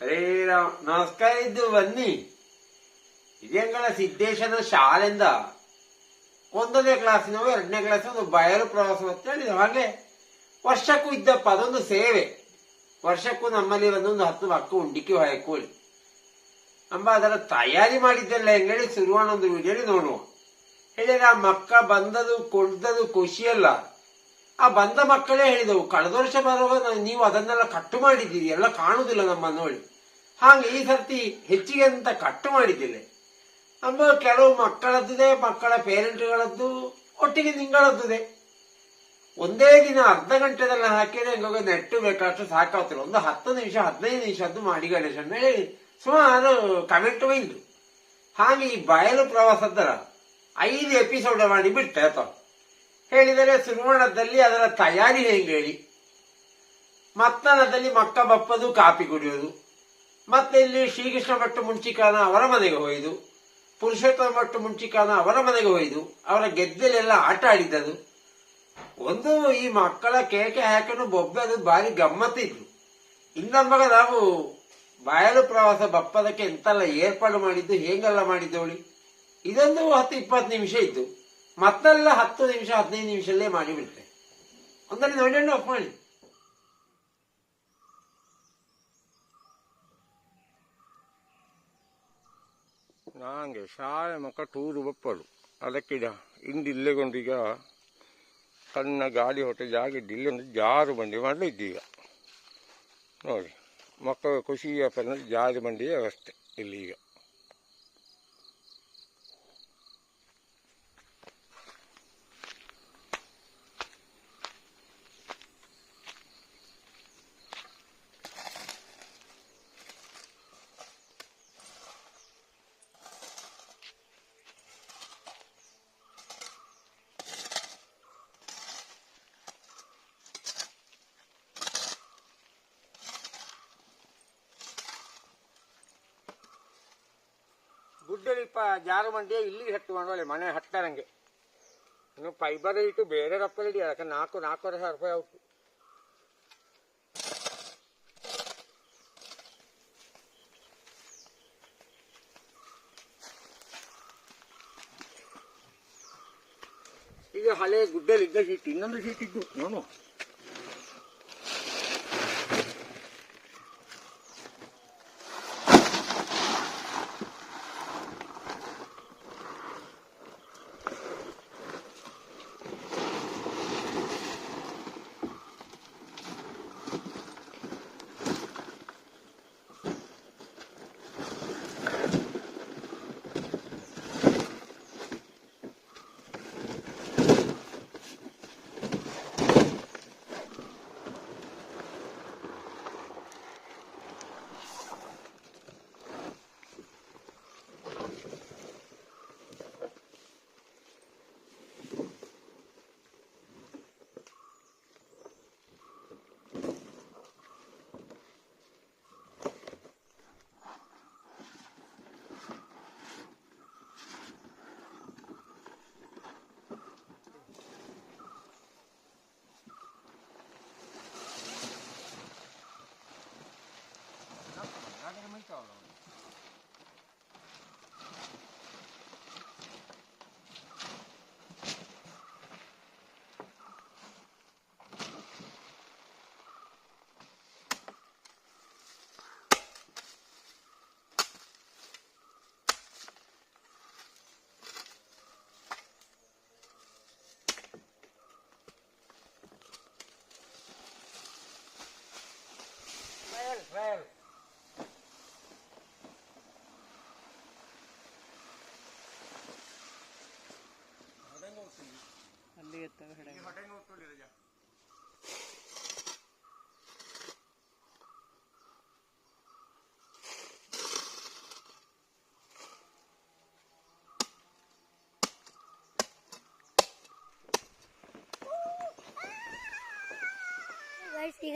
ಅರೇ ರಾಮ, ನಮಸ್ಕಾರ ಇದ್ದು ಬನ್ನಿ. ಇದೇಂಗಳ ಸಿದ್ದೇಶನ ಶಾಲೆಯಿಂದ? ಒಂದನೇ ಕ್ಲಾಸಿನವು ಎರಡನೇ ಕ್ಲಾಸ್ ಒಂದು ಬಯಲು ಪ್ರವಾಸ ಅಂತ ಹೇಳಿದ್ರು ಹಾಗೆ ವರ್ಷಕ್ಕೂ ಇದ್ದಪ್ಪ, ಅದೊಂದು ಸೇವೆ. ವರ್ಷಕ್ಕೂ ನಮ್ಮಲ್ಲಿ ಒಂದೊಂದು ಹತ್ತು ಮಕ್ಕಳು ಉಂಡಿಕೆ ಹಾಕೊಳ್ಳಿ ಅಂಬ ಅದರ ತಯಾರಿ ಮಾಡಿದ್ದೆಲ್ಲ ಹೆಂಗೇಳಿ ಶುರುವಾಣ ಒಂದು ವಿಡಿಯೋಲಿ ನೋಡುವ. ಹೇಳಿದ್ರೆ ಆ ಮಕ್ಕ ಬಂದದು ಕೊಡ್ದದು ಖುಷಿಯಲ್ಲ ಆ ಬಂದ ಮಕ್ಕಳೇ ಹೇಳಿದವು, ಕಳೆದ ವರ್ಷ ಬರುವಾಗ ನೀವು ಅದನ್ನೆಲ್ಲ ಕಟ್ಟು ಮಾಡಿದ್ದೀರಿ, ಎಲ್ಲ ಕಾಣುದಿಲ್ಲ ನಮ್ಮ ನೋಡಿ. ಹಾಗೆ ಈ ಸರ್ತಿ ಹೆಚ್ಚಿಗೆ ಅಂತ ಕಟ್ಟು ಮಾಡಿದ್ದಿಲ್ಲ ಅಂಬ ಕೆಲವು ಮಕ್ಕಳದ್ದಿದೆ, ಮಕ್ಕಳ ಪೇರೆಂಟ್ಗಳದ್ದು, ಒಟ್ಟಿಗೆ ನಿಂಗಳದ್ದಿದೆ. ಒಂದೇ ದಿನ ಅರ್ಧ ಗಂಟೆದಲ್ಲ ಹಾಕಿದ್ರೆ ಹೆಂಗ ನೆಟ್ಟು ಬೇಕಾಷ್ಟು ಸಾಕಾಗ್ತಿಲ್ಲ. ಒಂದು ಹತ್ತು ನಿಮಿಷ, ಹದಿನೈದು ನಿಮಿಷದ್ದು ಮಾಡಿ ಗಣೇಶ ಹೇಳಿ. ಸುಮಾರು ಕಮೆಂಟ್ ಒಯ್ದು. ಹಾಗೆ ಈ ಬಯಲು ಪ್ರವಾಸದ್ದರ ಐದು ಎಪಿಸೋಡ್ ಮಾಡಿ ಬಿಟ್ಟೆ ಅಥವಾ ಹೇಳಿದರೆ ಸುರುವಣದಲ್ಲಿ ಅದರ ತಯಾರಿ ಹೇಗೆ ಹೇಳಿ. ಮತ್ತನದಲ್ಲಿ ಮಕ್ಕ ಬಪ್ಪದು ಕಾಪಿ ಕುಡಿಯೋದು. ಮತ್ತೆ ಇಲ್ಲಿ ಶ್ರೀಕೃಷ್ಣ ಭಟ್ಟು ಮುಂಚಿಕಾನ ಅವರ ಮನೆಗೆ ಹೋಯ್ದು, ಪುರುಷೋತ್ತಮ ಭಟ್ಟು ಮುಂಚಿಕಾನ ಅವರ ಮನೆಗೆ ಹೋಯ್ದು, ಅವರ ಗೆದ್ದಲೆಲ್ಲ ಆಟ ಆಡಿದ್ದದು ಒಂದು ಈ ಮಕ್ಕಳ ಕೇಕೆ ಹಾಕೊಂಡು ಬೊಬ್ಬೆ ಅದು ಭಾರಿ ಇನ್ನೊಂದು ಇನ್ನೊಂದಾಗ ನಾವು ಬಯಲು ಪ್ರವಾಸ ಬಪ್ಪದಕ್ಕೆ ಎಂತೆಲ್ಲ ಏರ್ಪಾಡು ಮಾಡಿದ್ದು, ಹೇಗೆಲ್ಲ ಮಾಡಿದ್ದೋಳಿ ಇದೊಂದು ಹತ್ತು ಇಪ್ಪತ್ತು ನಿಮಿಷ ಇತ್ತು ಮತ್ತೆಲ್ಲ ಹತ್ತು ನಿಮಿಷ, ಹದಿನೈದು ನಿಮಿಷಲ್ಲೇ ಮಾಡಿಬಿಡ್ತೆ ಒಂದಲ್ಲಿ ನೋಡಿ ಅಪ್ಪ ಮಾಡಿ. ನಂಗೆ ಶಾಲೆ ಮಕ್ಕ ಟೂರು ಬಪ್ಪಳು. ಅದಕ್ಕಿದ ಇಂದು ಇಲ್ಲೇ ಕೊಂಡೀಗ ಸಣ್ಣ ಗಾಡಿ ಹೊಟ್ಟೆ ಜಾಗ ಇದ್ದು ಇಲ್ಲೊಂದು ಜಾರು ಬಂಡಿ ಮಾಡಲಿದ್ದೀಗ. ನೋಡಿ, ಮಕ್ಕಳ ಖುಷಿಯ ಪರ ಜಾರು ಬಂಡಿಯ ವ್ಯವಸ್ಥೆ ಇಲ್ಲಿ ಈಗ ಗುಡ್ಡಲಿಪ್ಪ ಜಾರು ಮಂಡಿ ಇಲ್ಲಿಗೆ ಹತ್ತು ಮಾಡುವಲ್ಲಿ ಮನೆ ಹತ್ತಾರಂಗೆ. ಇನ್ನು ಫೈಬರ್ ಇಟ್ಟು ಬೇರೆ ರಪ್ಪಲ್ಲಿ ಅದಕ್ಕೆ ನಾಲ್ಕು, ನಾಲ್ಕೂವರೆ ಸಾವಿರ ರೂಪಾಯಿ ಆಯ್ತು ಈಗ ಹಳೆ ಗುಡ್ಡಲ್ಲಿ ಇದ್ದ ಶೀಟ್, ಇನ್ನೊಂದು ಶೀಟ್ ಇದ್ದು. ನೋಡು.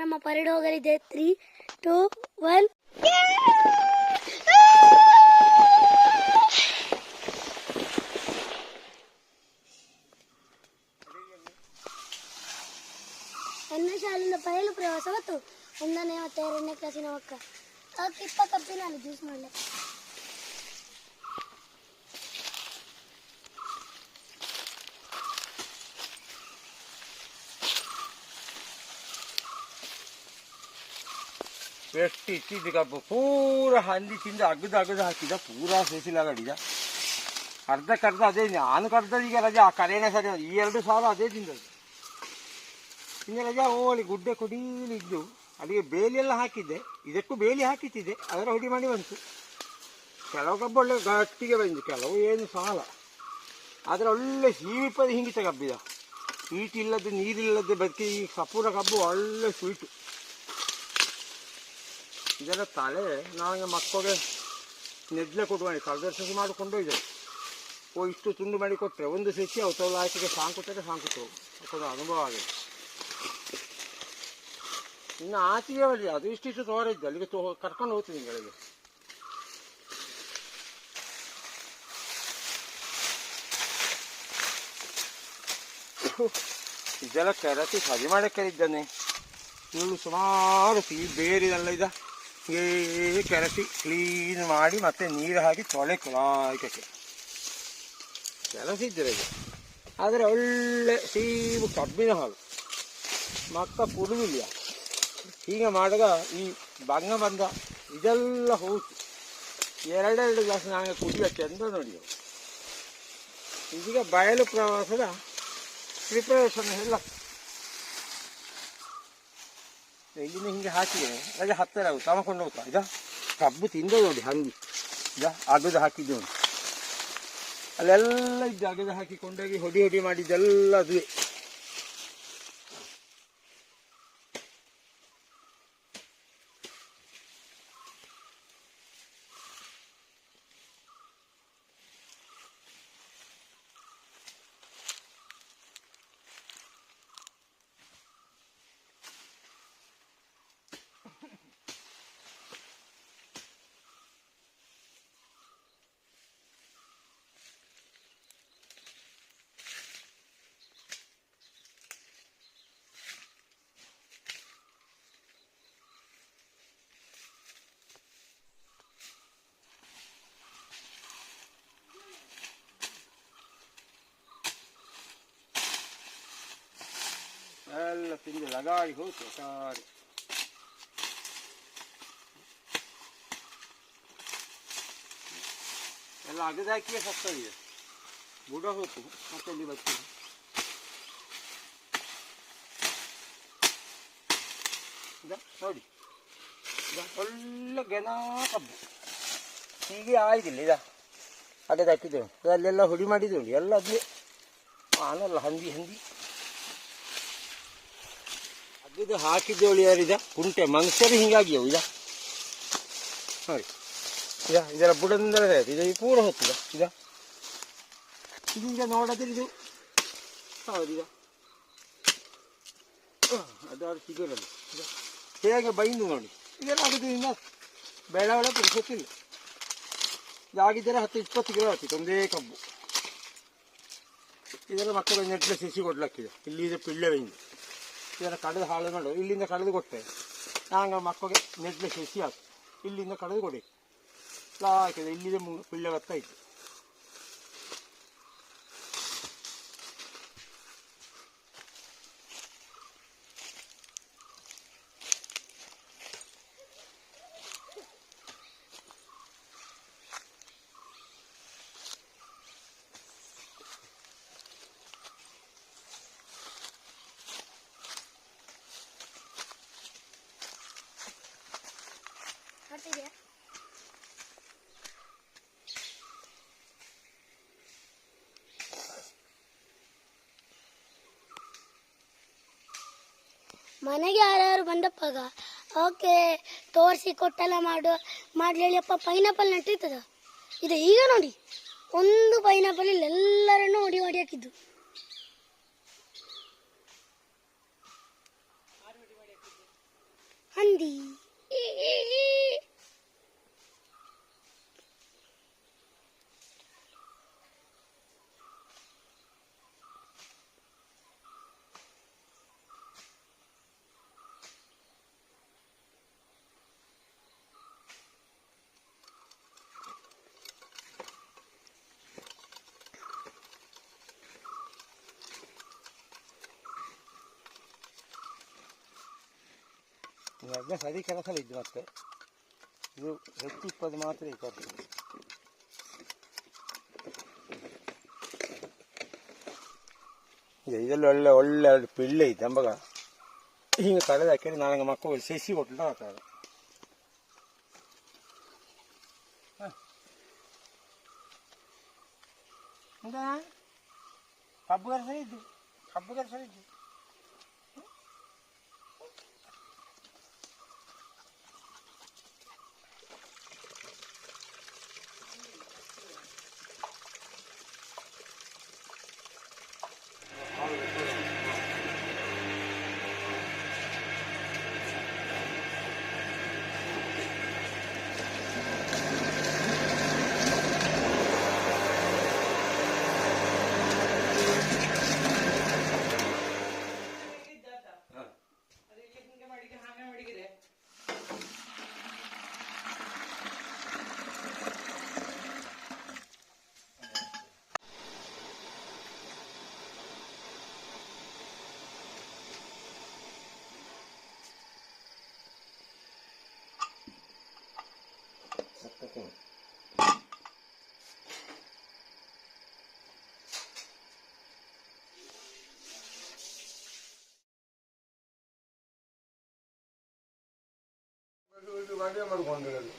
ನಮ್ಮ ಪರೇಡ್ ಹೋಗಲಿದೆ ತ್ರೀ, ಟೂ, ಒನ್. ನನ್ನ ಶಾಲೆಯಿಂದ ಬಯಲು ಪ್ರವಾಸ ಮತ್ತು ಒಂದನೇ ಮತ್ತು ಎರಡನೇ ಕ್ಲಾಸಿನ ಮಕ್ಕ ಅದಕ್ಕೆ ಇಪ್ಪ ಕಪ್ಪಿನಲ್ಲಿ ಜ್ಯೂಸ್ ಮಾಡಲೆ. ಎಷ್ಟು ಇಟ್ಟಿದ್ದೀಗ ಕಬ್ಬು. ಪೂರ ಹಂದಿ ತಿಂದು ಅಗದು ಅಗದು ಹಾಕಿದ, ಪೂರ ಸೇಸಿಲಾಗಡಿದ ಅರ್ಧಕ್ಕರ್ಧ ಅದೇ ನಾನು ಕರ್ದ ಈಗ ರಜೆ, ಆ ಕರೆನೇ ಸರಿ ಈ ಎರಡು ಸಾಲ ಅದೇ ತಿಂದದ್ದು. ಹಿಂಗೆ ರಜೆ ಓಲಿ ಗುಡ್ಡೆ ಕುಡೀಲಿದ್ದು ಅಲ್ಲಿಗೆ ಬೇಲಿ ಎಲ್ಲ ಹಾಕಿದ್ದೆ. ಇದಕ್ಕೂ ಬೇಲಿ ಹಾಕಿತ್ತಿದ್ದೆ. ಅದರ ಹುಡಿ ಮಾಡಿ ಬಂತು. ಕೆಲವು ಕಬ್ಬು ಒಳ್ಳೆ ಗಟ್ಟಿಗೆ ಬಂದು ಕೆಲವು ಏನು ಸಾಲ. ಆದರೆ ಒಳ್ಳೆ ಸೀಪದ ಹಿಂಗಿತ ಕಬ್ಬಿದ. ಈಟಿಲ್ಲದ್ದು ನೀರಿಲ್ಲದೆ ಬದುಕಿ ಈ ಸಪೂರ ಕಬ್ಬು ಒಳ್ಳೆ ಸ್ವೀಟು ಇದರ ತಲೆ ನನಗೆ ಮಕ್ಕಳಿಗೆ ನೆಡ್ಲೆ ಕೊಟ್ಟು ಕಲ್ದರ್ಶನ ಮಾಡಿಕೊಂಡು ಇದೆ. ಓ, ಇಷ್ಟು ತುಂಡು ಮಾಡಿ ಕೊಟ್ಟರೆ ಒಂದು ಸೆಚ್ಚಿ ಅವತ್ತವಲ್ಲ ಆಯ್ಕೆಗೆ ಸಾಂಕುತ್ತದೆ ಸಾಂಕುತ್ತವು ಅದೊಂದು ಅನುಭವ ಆಗಿದೆ. ಇನ್ನು ಆಚೆಗೆ ಬರಲಿ ಅದು ಇಷ್ಟಿಷ್ಟು ತೋರ ಇದ್ದೆ ಅಲ್ಲಿಗೆ ತೋ, ಕರ್ಕೊಂಡು ಹೋಗ್ತೀನಿ ಗಳಿಗೆ ಇದೆಲ್ಲ ಕೆರತಿ ಸರಿ ಮಾಡಕ್ಕೆ ಇದ್ದಾನೆ. ಇವಳು ಸುಮಾರು ಈ ಬೇರಿದೆಲ್ಲ ಇದ. ಹೀಗೆ ಕೆರಸಿ ಕ್ಲೀನ್ ಮಾಡಿ ಮತ್ತೆ ನೀರು ಹಾಕಿ ತೊಳೆ ಕುಲಾಯ್ಕಕ್ಕೆ ಕೆಲಸ ಇದ್ದರೆ ಆದರೆ ಒಳ್ಳೆ ಸೀಮು ಕಬ್ಬಿನ ಹಾಲು. ಮಕ್ಕ ಕುಡುವಿಲ್ಲ ಹೀಗೆ ಮಾಡಿದಾಗ ಈ ಭಂಗ ಬಂದ ಇದೆಲ್ಲ ಹೋಯ್ತು. ಎರಡೆರಡು ಗ್ಲಾಸ್ ನನಗೆ ಕುಡಿಯೋಕ್ಕೆ ಚೆಂದ ನೋಡಿ ಇದೀಗ ಬಯಲು ಪ್ರವಾಸದ ಪ್ರಿಪರೇಷನ್ ಎಲ್ಲ ಇಲ್ಲಿಂದ ಹಿಂಗೆ ಹಾಕಿದೆ. ರಜೆ ಹತ್ತಿರ ಆಗುತ್ತೆ ತಮಕೊಂಡು ಹೋಗ್ತಾ ಇದ ಕಬ್ಬು ತಿಂದೆ ನೋಡಿ ಹಂಗೆ ಇದ ಅಗದು ಹಾಕಿದ್ದು. ನೋಡಿ ಅಲ್ಲೆಲ್ಲ ಇದ್ದು ಅಗದು ಹಾಕಿ ಕೊಂಡೋಗಿ ಹೊಡಿ ಹೊಡಿ ಮಾಡಿದ್ದೆಲ್ಲ ಅದುವೆ. ಎಲ್ಲ ತಿಂದು ಲಗಾಡಿ ಹೋಯ್ತು ಸಾರಿ ಎಲ್ಲ ಅಗದು ಹಾಕಿಯೇ ಸತ್ತೋಗಿದೆ ಬುಡ ಹೋಯ್ತು ಮತ್ತೆ ಇಲ್ಲಿ ಬರ್ತದೆ ಇದ ನೋಡಿ ಇದ ಒಳ್ಳೆ ಗೆನ ಕಬ್ಬು ಹೀಗೆ ಆಯ್ದಿಲ್ಲ ಇದ ಅಗದು ಹಾಕಿದ್ದೇವೆ ಅಲ್ಲೆಲ್ಲ ಹುಡಿ ಮಾಡಿದ್ದೇವೆ ಎಲ್ಲ ಅದೇ ಆನಲ್ಲ ಹಂದಿ ಹಂದಿ ಅಗದು ಹಾಕಿದ್ದೇವಳು ಯಾರಿದ ಕುಂಟೆ ಮನುಷ್ಯರು ಹಿಂಗಾಗಿಯವು ಇದ ನೋಡಿ ಇದ ಇದರ ಬುಡದಿಂದ ಇದು ಈ ಪೂರ ಹೊತ್ತಿದ ಇದ ಇದೀಗ ನೋಡಿದ್ರೆ ಇದು ಹೌದು ಇದ ಅದಾರು ಸಿಗರಲ್ಲ ಇದ ಹೇಗೆ ಬೈಂದು ನೋಡಿ ಇದೆಲ್ಲ ಅಗದಿಂದ ಬೆಳವಳ ಗೊತ್ತಿಲ್ಲ ಇದಾಗಿದ್ದರೆ ಹತ್ತು ಇಪ್ಪತ್ತು ಕಿಲೋ ಆಗ್ತಿತ್ತು ಒಂದೇ ಕಬ್ಬು ಇದೆಲ್ಲ ಮಕ್ಕಳು ನೆಟ್ಲೆ ಸಿಸಿ ಕೊಡ್ಲಕ್ಕಿದೆ ಇಲ್ಲಿ ಇದು ಪಿಳ್ಳೆ ಬೈಂದು ಇದನ್ನು ಕಡಿದು ಹಾಳು ಮಾಡು ಇಲ್ಲಿಂದ ಕಳೆದು ಕೊಟ್ಟೆ. ನಾನು ಮಕ್ಕಳಿಗೆ ನೆಟ್ಲೆ ಸಸಿ ಹಾಕಿ. ಇಲ್ಲಿಂದ ಕಳೆದು ಕೊಡಿ. ಲಾಕಿದೆ ಇಲ್ಲಿದೆ ಮುಳ್ಳೆ ಭತ್ತ ಇತ್ತು ಮಾಡ್ತಿದ್ಯಾ ಮನೆಗೆ ಯಾರ್ಯಾರು ಬಂದಪ್ಪಾಗ ಓಕೆ ತೋರಿಸಿ ಕೊಟ್ಟೆಲ್ಲ ಮಾಡು. ಮಾಡ್ಲೇಳಿಯಪ್ಪ ಪೈನಾಪಲ್ ನೆಟ್ಟಿರ್ತದ? ಇದು ಈಗ ನೋಡಿ. ಒಂದು ಪೈನಾಪಲ್ ಇಲ್ಲ, ಎಲ್ಲರನ್ನೂ ಹೊಡಿ ಹೊಡಿ ಹಾಕಿದ್ದು. ಹಂದಿ ಈ, ಈ, ಈ. ಎರಡನೇ ಸರಿ ಕೆಲಸ ಇದ್ದು ಮತ್ತೆ ಇದು ಹೆಚ್ಚು ಇಪ್ಪತ್ತು ಮಾತ್ರ ಈ ಖರ್ಚು ಇದು ಇದೆಲ್ಲ ಒಳ್ಳೆ ಒಳ್ಳೆ ಎರಡು ಪಿಳ್ಳೆ ಐತೆ ಅಂಬಗ ಹಿಂಗೆ ಕಳೆದ ಹಾಕಿದ್ರೆ ನನಗೆ ಮಕ್ಕಳು ಸಸಿ ಕೊಟ್ಟು ಆಗ್ತದೆ ಕಬ್ಬು ಕೆಲಸ ಇದ್ದು ಕಬ್ಬು ಕೆಲಸ ಇದ್ದು ಮದುವೆ ಮಾಡ್ಕೊಂಡಿರೋದು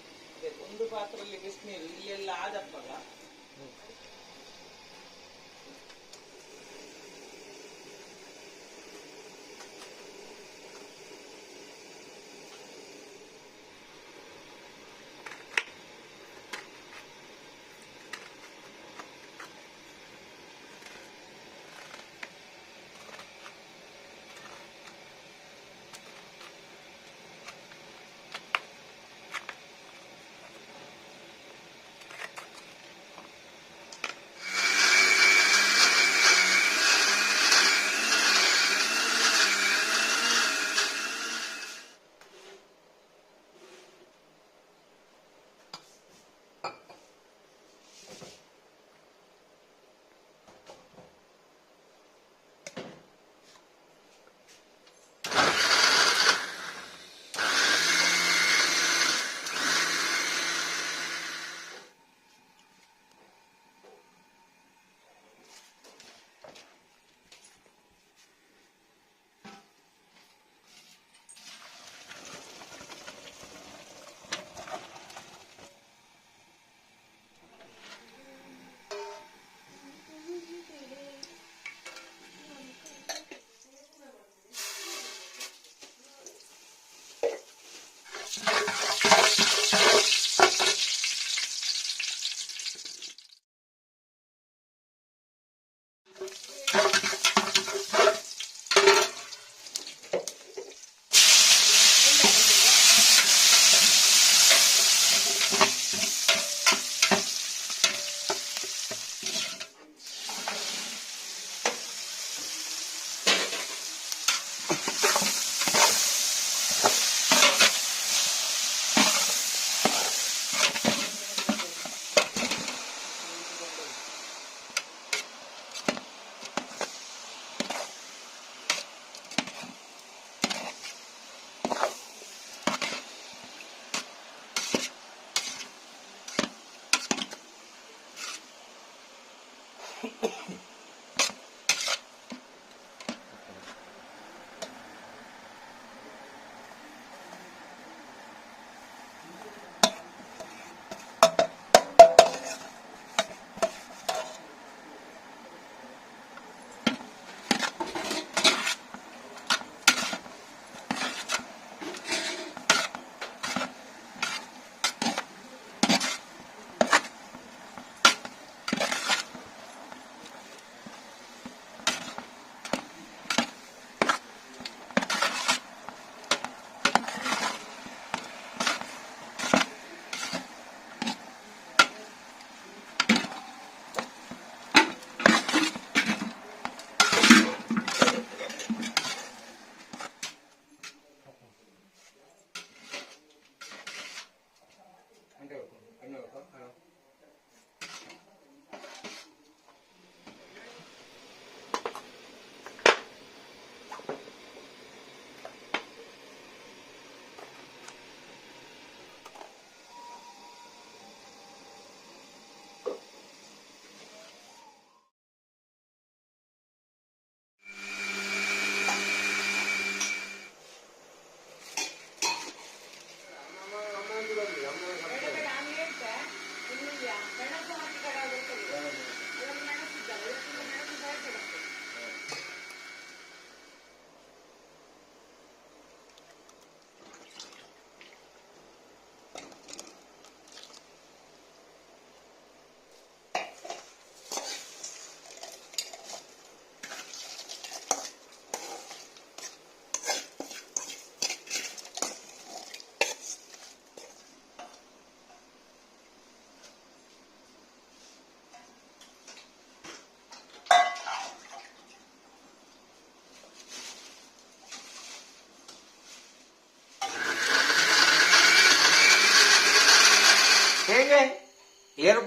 ಒಂದು ಪಾತ್ರೆಯಲ್ಲಿ ಬಿಸಿನೀರು ಇಲ್ಲೆಲ್ಲ ಆದಪ್ಪಗ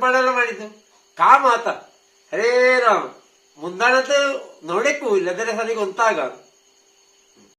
ಏರ್ಪಾಡೆಲ್ಲ ಮಾಡಿದ್ದು. ಕಾ ಮಾತ. ಹರೇ ರಾಮ್. ಮುಂದಾಣದ್ದು ನೋಡಕ್ಕೂ ಇಲ್ಲದರೆ ಸರಿಗೆ ಒಂತಾಗ